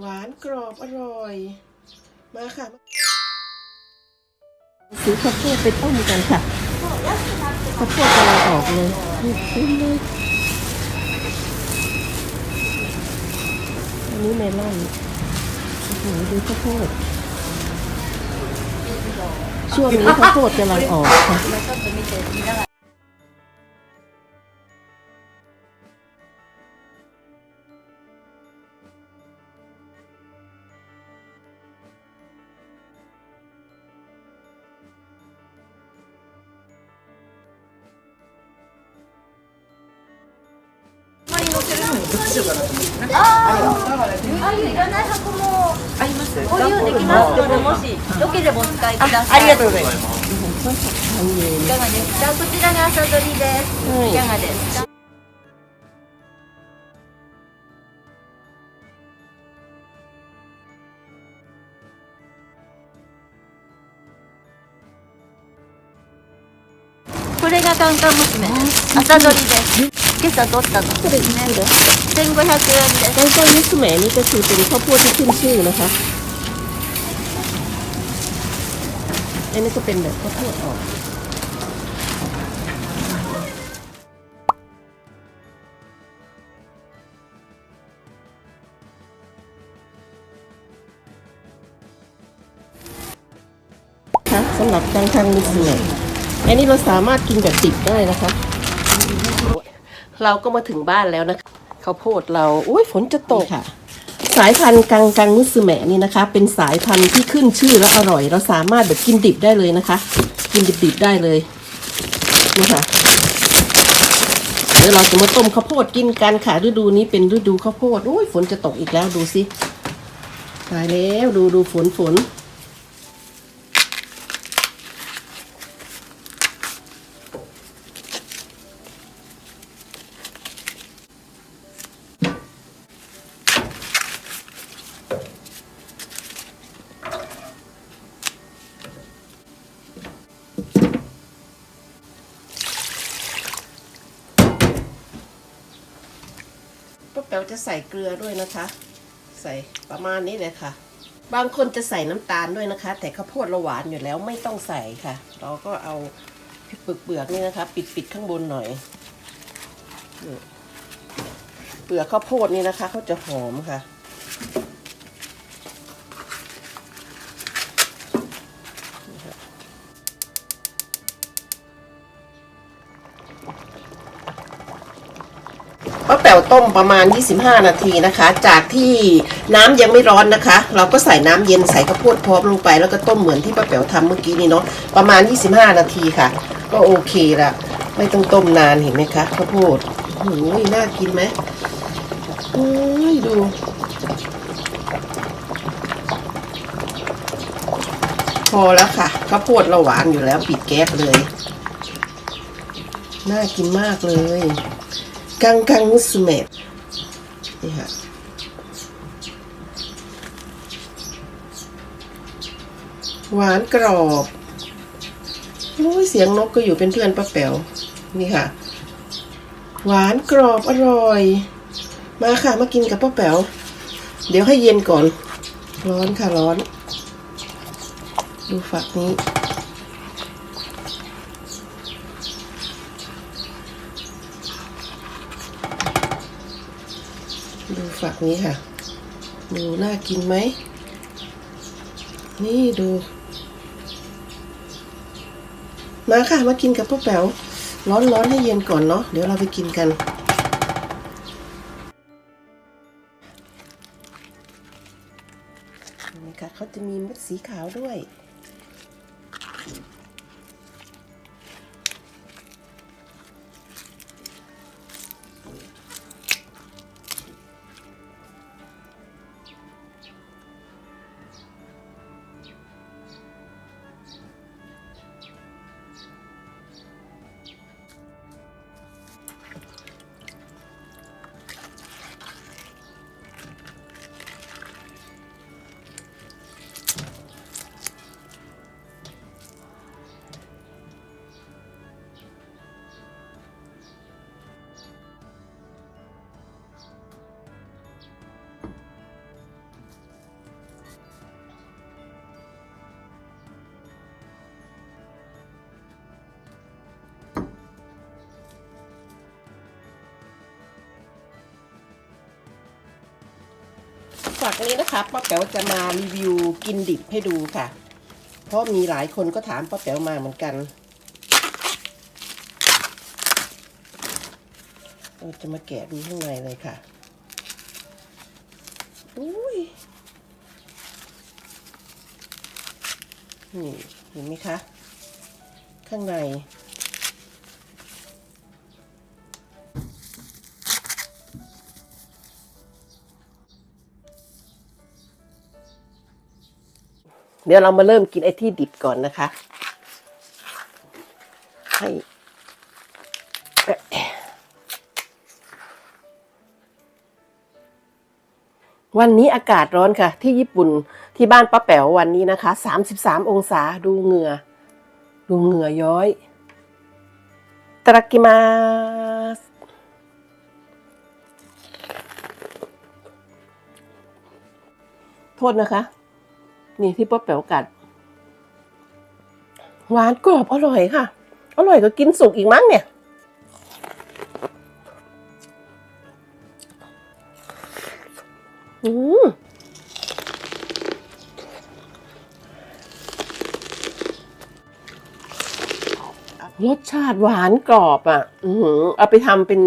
หวานกรอบอร่อย มาค่ะซื้อข้าวโพดไปต้มกันค่ะข้าวโพดกำลังออกเลยนี่เต็มเลยอันนี้เมลอนโอ้โหดูข้าวโพดช่วงนี้ข้าวโพดกำลังออกค่ะ あゆいらない箱もあります。お湯できますのでもしよければお使いくださいありがとうございます。いかがですかこちらが朝取りです、はいいかがですかこれがカンカン娘。朝取りです。今朝取ったのですね1500円です ก้อนก้อนมิสแหมนี่ก็คือเป็นข้าวโพดที่ขึ้นชื่อนะคะ อันนี้ก็เป็นแบบข้าวโพดออก ค่ะสำหรับกลางทางมิสแหมอันนี้เราสามารถกินแบบติดได้นะคะ เราก็มาถึงบ้านแล้วนะคะข้าวโพดเราอุ้ยฝนจะตกค่ะ สายพันธุ์กังกังมุสแมะนี่นะคะ เป็นสายพันธุ์ที่ขึ้นชื่อและอร่อย เราสามารถแบบกินดิบได้เลยนะคะ กินดิบๆได้เลยนี่ค่ะเดี๋ยวเราจะมาต้มข้าวโพดกินกันค่ะฤดูนี้เป็นฤดูข้าวโพดอุ้ยฝนจะตกอีกแล้วดูสิตายแล้วดูดูฝนฝน วจะใส่เกลือด้วยนะคะ ใส่ประมาณนี้เลยค่ะ บางคนจะใส่น้ำตาลด้วยนะคะ แต่ข้าวโพดเราหวานอยู่แล้วไม่ต้องใส่ค่ะ เราก็เอาเปลือกเปลือกนี่นะคะ ปิดปิดข้างบนหน่อยเปลือกข้าวโพดนี่นะคะเขาจะหอมค่ะ ป้าแป๋วต้มประมาณ 25 นาทีนะคะ จากที่น้ำยังไม่ร้อนนะคะ เราก็ใส่น้ำเย็นใส่ข้าวโพดพร้อมลงไป แล้วก็ต้มเหมือนที่ป้าแป๋วทำเมื่อกี้นี้เนาะประมาณ 25 นาทีค่ะ ก็โอเคละไม่ต้องต้มนานเห็นไหมคะข้าวโพดโอ้ยน่ากินไหมโอ้ยดูพอแล้วค่ะข้าวโพดเราหวานอยู่แล้วปิดแก๊สเลย น่ากินมากเลย กังกังมุสเมดนี่ค่ะหวานกรอบโอ้ยเสียงนกก็อยู่เป็นเพื่อนป้าแป๋วนี่ค่ะ หวานกรอบอร่อย มาค่ะมากินกับป้าแป๋วเดี๋ยวให้เย็นก่อน ร้อนค่ะร้อน ดูฝักนี้ ดู ฝักนี้ค่ะ ดูน่ากินไหม นี่ดู มาค่ะ มากินกับพวกแป๋วร้อนร้อนๆให้เย็นก่อนเนาะเดี๋ยวเราไปกินกันนี่ค่ะเขาจะมีเม็ดสีขาวด้วย ฝากนนี้นะคะป้าแป๋วจะมารีวิวกินดิบให้ดูค่ะ เพราะมีหลายคนก็ถามป้าแป๋วมาเหมือนกันเราจะมาแกะดูข้างในเลยค่ะอุ้ยนี่เห็นไหมคะ ข้างใน เดี๋ยวเรามาเริ่มกินไอ้ที่ดิบก่อนนะคะ ให้วันนี้อากาศร้อนค่ะ ที่ญี่ปุ่นที่บ้านป้าแป๋ววันนี้นะคะ33องศาดูเหงื่อ ดูเหงื่อย้อยตรากิมาสโทษนะคะ นี่ที่ป้าแป๋วกัด หวานกรอบอร่อยค่ะ อร่อยก็กินสุกอีกมั้งเนี่ยอืมรสชาติหวานกรอบอะ อือเอาไปทำเป็น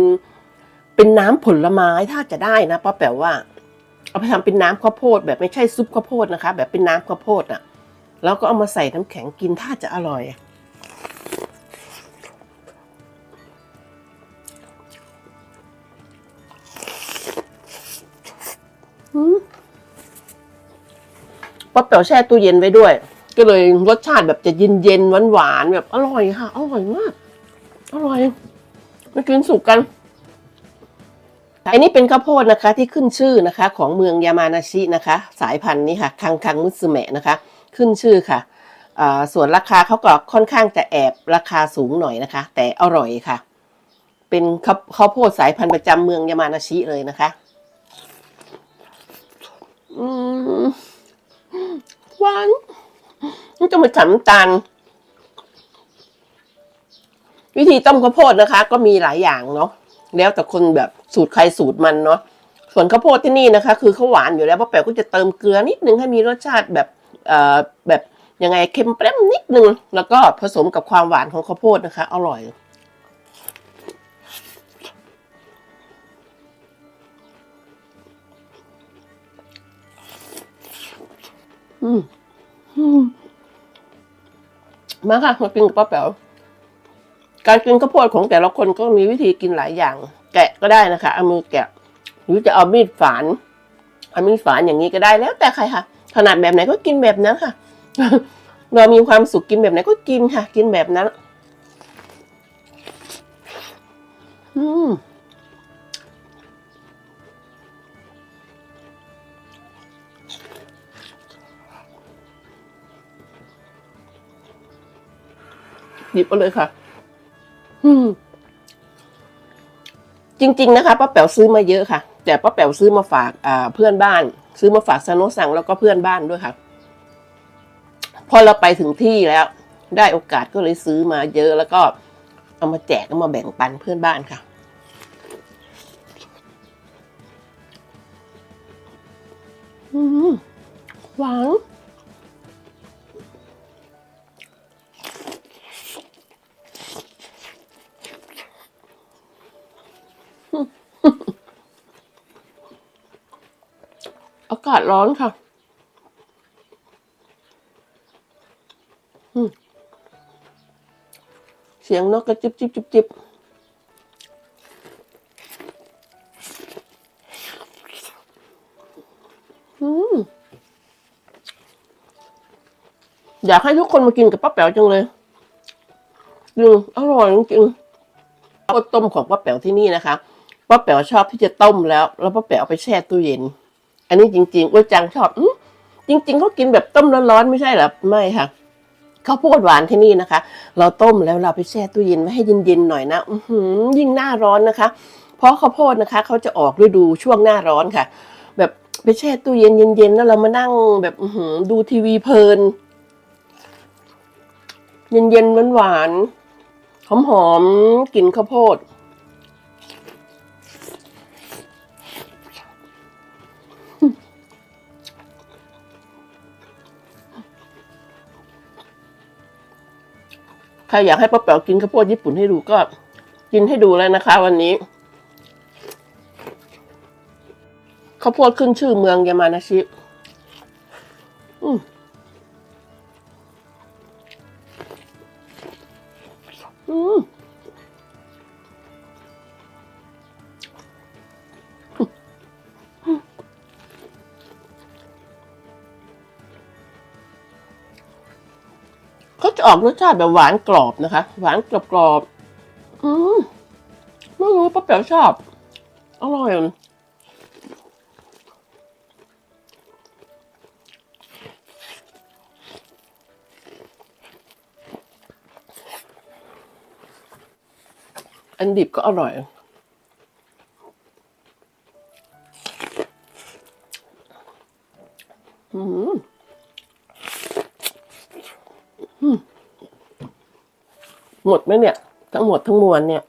เป็นน้ำผลไม้ถ้าจะได้นะป้าแป๋วว่า เอาไปทำเป็นน้ำข้าวโพดแบบไม่ใช่ซุปข้าวโพดนะคะ แบบเป็นน้ำข้าวโพดอะ แล้วก็เอามาใส่น้ำแข็งกินถ้าจะอร่อยอืมป้าแป๋วแช่ตู้เย็นไว้ด้วย ก็เลยรสชาติแบบจะเย็นเย็นหวานหวานๆแบบอร่อยค่ะ อร่อยมาก อร่อยมากินสุกกัน อันนี้เป็นข้าวโพดนะคะที่ขึ้นชื่อนะคะของเมืองยามานาชินะคะ สายพันธุ์นี้ค่ะคังคังมุสึเมะนะคะ ขึ้นชื่อค่ะส่วนราคาเขาก็ค่อนข้างจะแอบราคาสูงหน่อยนะคะ แต่อร่อยค่ะ เป็นข้าวโพดสายพันธุ์ประจำเมืองยามานาชิเลยนะคะอืมหวานมันจะมาฉำตาลวิธีต้มข้าวโพดนะคะ ก็มีหลายอย่างเนาะ แล้วแต่คนแบบสูตรใครสูตรมันเนาะส่วนข้าวโพดที่นี่นะคะ คือเขาหวานอยู่แล้วป้าแป๋วก็จะเติมเกลือนิดนึงให้มีรสชาติแบบเอ่อแบบยังไงเค็มเปรี้มนิดนึง แล้วก็ผสมกับความหวานของข้าวโพดนะคะ อร่อยอืมอืมมาค่ะมากินกับป้าแป๋ว การกินข้าวโพดของแต่ละคนก็มีวิธีกินหลายอย่าง แกะก็ได้นะคะเอามือแกะหรือจะเอามีดฝานเอามีดฝานอย่างนี้ก็ได้แล้วแต่ใครค่ะขนาดแบบไหนก็กินแบบนั้นค่ะ เรามีความสุขกินแบบไหนก็กินค่ะ กินแบบนั้น อืมหยิบมาเลยค่ะ อืม จริง ๆ นะคะป้าแป๋วซื้อมาเยอะค่ะ แต่ป้าแป๋วซื้อมาฝากอ่าเพื่อนบ้าน ซื้อมาฝากซาโนสังแล้วก็เพื่อนบ้านด้วยค่ะ พอเราไปถึงที่แล้ว ได้โอกาสก็เลยซื้อมาเยอะแล้วก็ เอามาแจกเอามาแบ่งปันเพื่อนบ้านค่ะหวาน อากาศร้อนค่ะ เสียงนกกระจิบจิบจิบจิบอยากให้ทุกคนมากินกับป้าแป๋วจังเลยจริงอร่อยจริงๆข้าวต้มของป้าแป๋วที่นี่นะคะ ป้าแป๋วชอบที่จะต้มแล้ว แล้วป้าแป๋วเอาไปแช่ตู้เย็น อันนี้จริงๆอ้วยจังชอบอมจริงๆเขากินแบบต้มร้อนๆไม่ใช่หรอไม่ค่ะข้าวโพดหวานที่นี่นะคะ เราต้มแล้วเราไปแช่ตู้เย็นไว้ให้เย็นๆหน่อยนะอืยิ่งหน้าร้อนนะคะ เพราะข้าวโพดนะคะเขาจะออกฤดูช่วงหน้าร้อนค่ะ แบบไปแช่ตู้เย็นเย็นๆแล้วเรามานั่งแบบดูทีวีเพลิน เย็นๆหวานๆหอมๆกลิ่นข้าวโพด ใครอยากให้ป้าเป๋ากินข้าวโพดญี่ปุ่นให้ดูก็กินให้ดูเลยนะคะ วันนี้ข้าวโพดขึ้นชื่อเมืองยามานาชิอืมอืม ออกรสชาติแบบหวานกรอบนะคะ หวานกรอบกรอบอืมไม่รู้ป้าแป๋วชอบ อร่อยอันดิบก็อร่อย หมดไหมเนี่ย ทั้งหมดทั้งมวลเนี่ย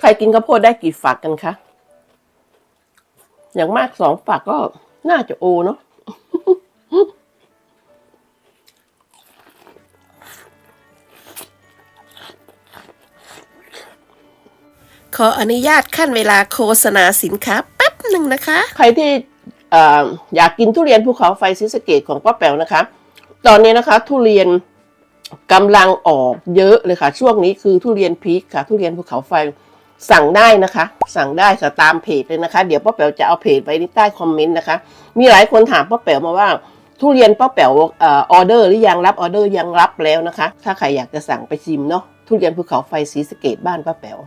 ใครกินข้าวโพดได้กี่ฝักกันคะอย่างมากสองฝักก็น่าจะโอเนาะขออนุญาตขั้นเวลาโฆษณาสินค้าแป๊บหนึ่งนะคะ ใครที่เอ่ออยากกินทุเรียนภูเขาไฟซิสะเกตของป้าแป๋วนะคะ ตอนนี้นะคะ ทุเรียน กำลังออกเยอะเลยค่ะ ช่วงนี้คือทุเรียนพีคค่ะ ทุเรียนภูเขาไฟสั่งได้นะคะ สั่งได้ค่ะตามเพจเลยนะคะ เดี๋ยวป้าแป๋วจะเอาเพจไว้ที่ใต้คอมเมนต์นะคะ มีหลายคนถามป้าแป๋วมาว่าทุเรียนป้าแป๋วออเดอร์หรือยังรับออเดอร์ยังรับแล้วนะคะ ถ้าใครอยากจะสั่งไปชิมเนาะทุเรียนภูเขาไฟสีสเกตบ้านป้าแป๋ว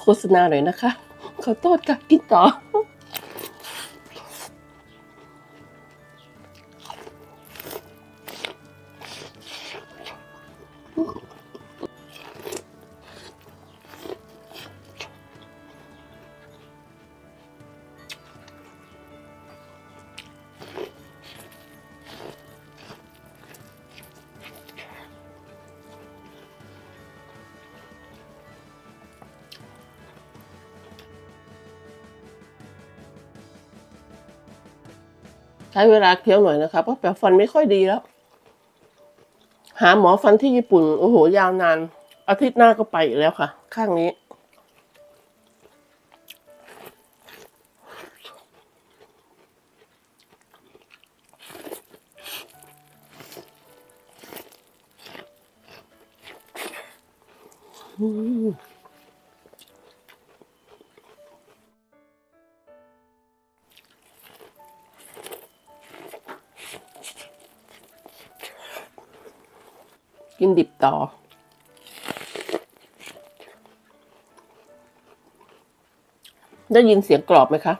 โฆษณาหน่อยนะคะ ขอโทษค่ะกินต่อ ใช้เวลาเคี้ยวหน่อยนะคะเพราะแปลฟันไม่ค่อยดีแล้ว หาหมอฟันที่ญี่ปุ่น โอ้โห ยาวนาน อาทิตย์หน้าก็ไปอีกแล้วค่ะ ข้างนี้ กินดิบต่อ ได้ยินเสียงกรอบไหมคะ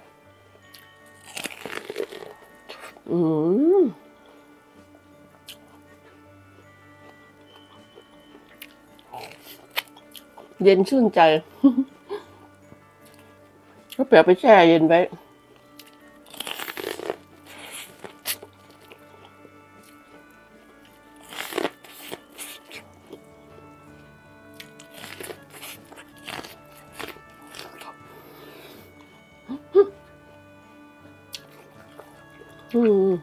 อืมเย็นชื่นใจ ก็เปลี่ยไปแช่เย็นไว้ อืม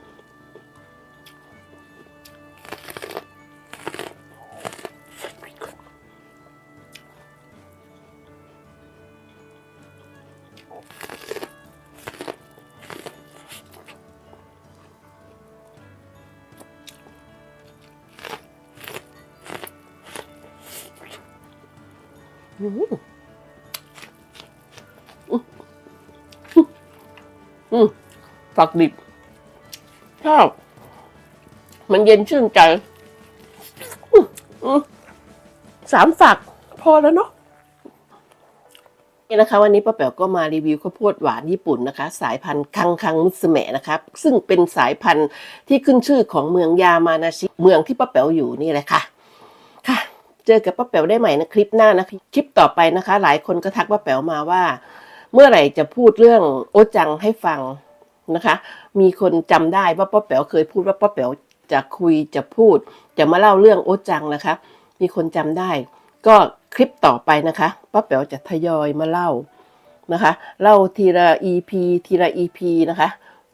อืมอืมฝักดิบ ชอบ มันเย็นชื่นใจสามฝัก พอแล้วเนาะนี่นะคะวันนี้ป้าแป๋วก็มารีวิวข้าวโพดหวานญี่ปุ่นนะคะ สายพันธุ์คังคังมุสเมะนะครับซึ่งเป็นสายพันธุ์ที่ขึ้นชื่อของเมืองยามานาชิ เมืองที่ป้าแป๋วอยู่นี่แหละค่ะ ค่ะ เจอกับป้าแป๋วได้ใหม่นะคลิปหน้านะคลิปต่อไปนะคะ หลายคนก็ทักป้าแป๋วมาว่า เมื่อไหร่จะพูดเรื่องโอจังให้ฟัง นะคะ มีคนจำได้ว่าป้าแป๋วเคยพูดว่าป้าแป๋วจะคุยจะพูด จะมาเล่าเรื่องโอจังนะคะ มีคนจำได้ ก็คลิปต่อไปนะคะป้าแป๋วจะทยอยมาเล่านะคะ เล่าทีละ EP ทีละ EP นะคะ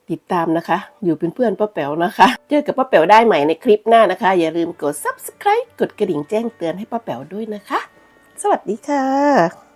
ติดตามนะคะ อยู่เป็นเพื่อนป้าแป๋วนะคะ เจอกับป้าแป๋วได้ใหม่ในคลิปหน้านะคะ อย่าลืมกด subscribe กดกระดิ่งแจ้งเตือนให้ป้าแป๋วด้วยนะคะ สวัสดีค่ะ